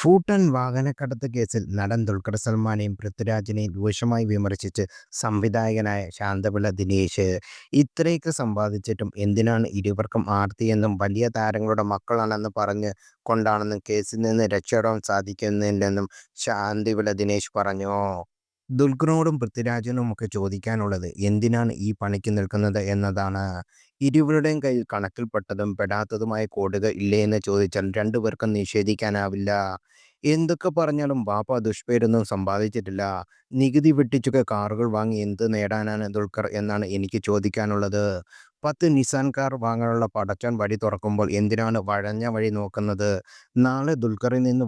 ഭൂട്ടാൻ വാഹനക്കടത്ത് കേസിൽ നടൻ ദുൽഖർ സൽമാനെയും പൃഥ്വിരാജിനെയും രൂക്ഷമായി വിമർശിച്ച് സംവിധായകനായ ശാന്തപിള്ള ദിനേശ്. ഇത്രയൊക്കെ സമ്പാദിച്ചിട്ടും എന്തിനാണ് ഇരുവർക്കും ആർത്തിയെന്നും വലിയ താരങ്ങളുടെ മക്കളാണെന്ന് പറഞ്ഞ് കൊണ്ടാണെന്നും കേസിൽ നിന്ന് രക്ഷപ്പെടാൻ സാധിക്കുന്നില്ലെന്നും ശാന്തിപിള്ള ദിനേശ് പറഞ്ഞു. ദുൽഖറിനോടും പൃഥ്വിരാജിനോടുമൊക്കെ ചോദിക്കാനുള്ളത് എന്തിനാണ് ഈ പണിക്ക് നിൽക്കുന്നത് എന്നതാണ്. ഇരുവരുടെയും കയ്യിൽ കണക്കിൽപ്പെട്ടതും പെടാത്തതുമായ കോടുകൾ ഇല്ലേ എന്ന് ചോദിച്ചാൽ രണ്ടുപേർക്കും നിഷേധിക്കാനാവില്ല. എന്തൊക്കെ പറഞ്ഞാലും ബാപ്പ ദുഷ്പേരൊന്നും സമ്പാദിച്ചിട്ടില്ല. നികുതി വെട്ടിച്ചൊക്കെ കാറുകൾ വാങ്ങി എന്ത് നേടാനാണ് ദുൽഖർ എന്നാണ് എനിക്ക് ചോദിക്കാനുള്ളത്. പത്ത് നിസാൻ കാർ വാങ്ങാനുള്ള പടച്ചൻ വഴി തുറക്കുമ്പോൾ എന്തിനാണ് വഴഞ്ഞ വഴി നോക്കുന്നത്. നാളെ ദുൽഖറിൽ നിന്ന്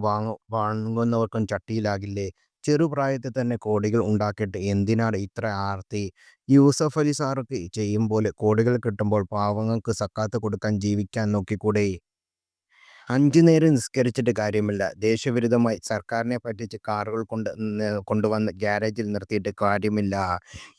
വാങ്ങുന്നവർക്കും ചട്ടിയിലാകില്ലേ. ചെറുപ്രായത്തിൽ തന്നെ കോടികൾ ഉണ്ടാക്കിയിട്ട് എന്തിനാണ് ഇത്ര ആർത്തി. യൂസഫ് അലി സാറൊക്കെ ചെയ്യും പോലെ കോടികൾ കിട്ടുമ്പോൾ പാവങ്ങൾക്ക് സക്കാത്ത് കൊടുക്കാൻ ജീവിക്കാൻ നോക്കിക്കൂടെ. അഞ്ചു നേരം നിസ്കരിച്ചിട്ട് കാര്യമില്ല. ദേശവിരുദ്ധമായി സർക്കാരിനെ പറ്റിച്ച് കാറുകൾ കൊണ്ട് കൊണ്ടുവന്ന് ഗ്യാരേജിൽ നിർത്തിയിട്ട് കാര്യമില്ല.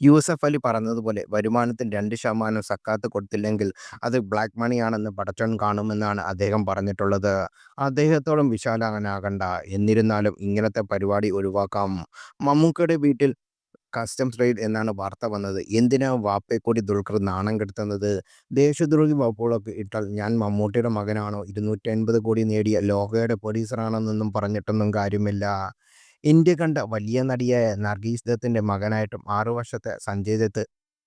യൂസഫ് അലി പറഞ്ഞതുപോലെ വരുമാനത്തിന് രണ്ട് ശതമാനം സക്കാത്ത് കൊടുത്തില്ലെങ്കിൽ അത് ബ്ലാക്ക് മണിയാണെന്ന് പടച്ചോൻ കാണുമെന്നാണ് അദ്ദേഹം പറഞ്ഞിട്ടുള്ളത്. അദ്ദേഹത്തോളം വിശാലകനാകണ്ട എന്നിരുന്നാലും ഇങ്ങനത്തെ പരിപാടി ഒഴിവാക്കാം. മമ്മൂക്കയുടെ വീട്ടിൽ കസ്റ്റംസ് റെയ്ഡ് എന്നാണ് വാർത്ത വന്നത്. എന്തിനാ വാപ്പയെക്കൂടി ദുൽഖർ നാണം കെടുത്തുന്നത്. ദേശദ്രോഹി വകുപ്പുകളൊക്കെ ഇട്ടാൽ ഞാൻ മമ്മൂട്ടിയുടെ മകനാണോ ഇരുന്നൂറ്റൻപത് കോടി നേടിയ ലോകയുടെ പ്രൊഡ്യൂസറാണെന്നൊന്നും പറഞ്ഞിട്ടൊന്നും കാര്യമില്ല. ഇന്ത്യ കണ്ട വലിയ നടിയായ നർഗീസ് ദത്തിന്റെ മകനായിട്ടും ആറു വർഷത്തെ സഞ്ജയ് ദത്ത്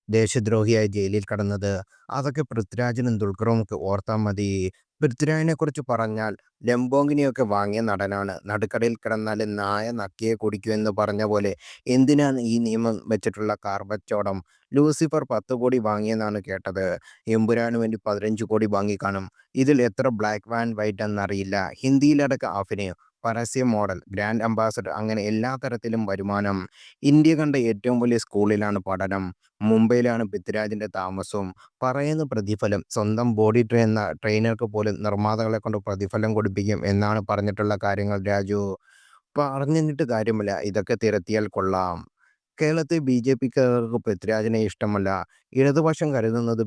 ദേശദ്രോഹിയായി ജയിലിൽ കിടന്നത്. അതൊക്കെ പൃഥ്വിരാജിനും ദുൽഖറുമൊക്കെ ഓർത്താൽ മതി. പൃഥ്വിരാജിനെക്കുറിച്ച് പറഞ്ഞാൽ ലംബോങ്ങിനെയൊക്കെ വാങ്ങിയ നടനാണ്. നടുക്കടയിൽ കിടന്നാൽ നായ നക്കിയെ കുടിക്കൂ എന്ന് പറഞ്ഞ പോലെ എന്തിനാണ് ഈ നിയമം വെച്ചിട്ടുള്ള കാർബച്ചോടം ലൂസിഫർ പത്ത് കോടി വാങ്ങിയെന്നാണ് കേട്ടത്. എമ്പുരാന് വേണ്ടി പതിനഞ്ച് കോടി വാങ്ങിക്കാണും. ഇതിൽ എത്ര ബ്ലാക്ക് ആൻഡ് വൈറ്റ് എന്നറിയില്ല. ഹിന്ദിയിലടക്കം അഭിനയം, പരസ്യം, മോഡൽ, ഗ്രാൻഡ് അംബാസഡർ അങ്ങനെ എല്ലാ തരത്തിലും വരുമാനം. ഇന്ത്യ കണ്ട ഏറ്റവും വലിയ സ്കൂളിലാണ് പഠനം. മുംബൈയിലാണ് പൃഥ്വിരാജിന്റെ താമസവും. പറയുന്ന പ്രതിഫലം സ്വന്തം ബോഡി ട്രെയിനർക്ക് പോലും നിർമ്മാതാക്കളെക്കൊണ്ട് പ്രതിഫലം കൊടുപ്പിക്കും എന്നാണ് പറഞ്ഞിട്ടുള്ള കാര്യങ്ങൾ രാജു. പറഞ്ഞിട്ട് കാര്യമില്ല. ഇതൊക്കെ തിരത്തിയാൽ കൊള്ളാം. കേരളത്തെ ബി ജെ പിക്കാർക്ക് പൃഥ്വിരാജിനെ ഇഷ്ടമല്ല. ഇടതുപക്ഷം കരുതുന്നത്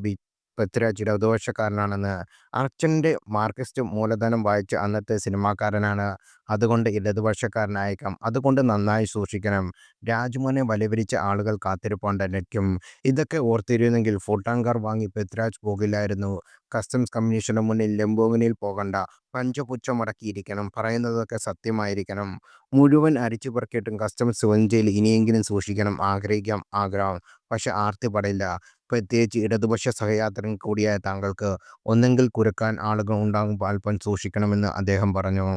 പൃഥ്വിരാജ് ഇടതുപക്ഷക്കാരനാണെന്ന്. അർച്ചന്റെ മാർക്സിസ്റ്റ് മൂലധനം വായിച്ച അന്നത്തെ സിനിമാക്കാരനാണ്. അതുകൊണ്ട് ഇടതുപക്ഷക്കാരനായേക്കാം. അതുകൊണ്ട് നന്നായി സൂക്ഷിക്കണം. രാജ്മോനെ വലവരിച്ച ആളുകൾ കാത്തിരിപ്പുണ്ടായിരിക്കും. ഇതൊക്കെ ഓർത്തിരുന്നെങ്കിൽ ഭൂട്ടാൻ കാർ വാങ്ങി പൃഥ്വിരാജ് പോകില്ലായിരുന്നു. കസ്റ്റംസ് കമ്മീഷന് മുന്നിൽ ലംബോർഗിനിയിൽ പോകണ്ട. പഞ്ചപുച്ഛമടക്കിയിരിക്കണം. പറയുന്നതൊക്കെ സത്യമായിരിക്കണം. മുഴുവൻ അരിച്ചു പറക്കിയിട്ടും കസ്റ്റംസ് വഞ്ചയിൽ ഇനിയെങ്കിലും സൂക്ഷിക്കണം. ആഗ്രഹിക്കാം ആഗ്രഹം. പക്ഷെ ആർത്തി പാടില്ല. പ്രത്യേകിച്ച് ഇടതുപക്ഷ സഹയാത്രികൻ കൂടിയായ താങ്കൾക്ക്. ഒന്നെങ്കിൽ കുരക്കാൻ ആളുകൾ ഉണ്ടാകുമ്പോൾ അല്പം സൂക്ഷിക്കണമെന്ന് അദ്ദേഹം പറഞ്ഞു.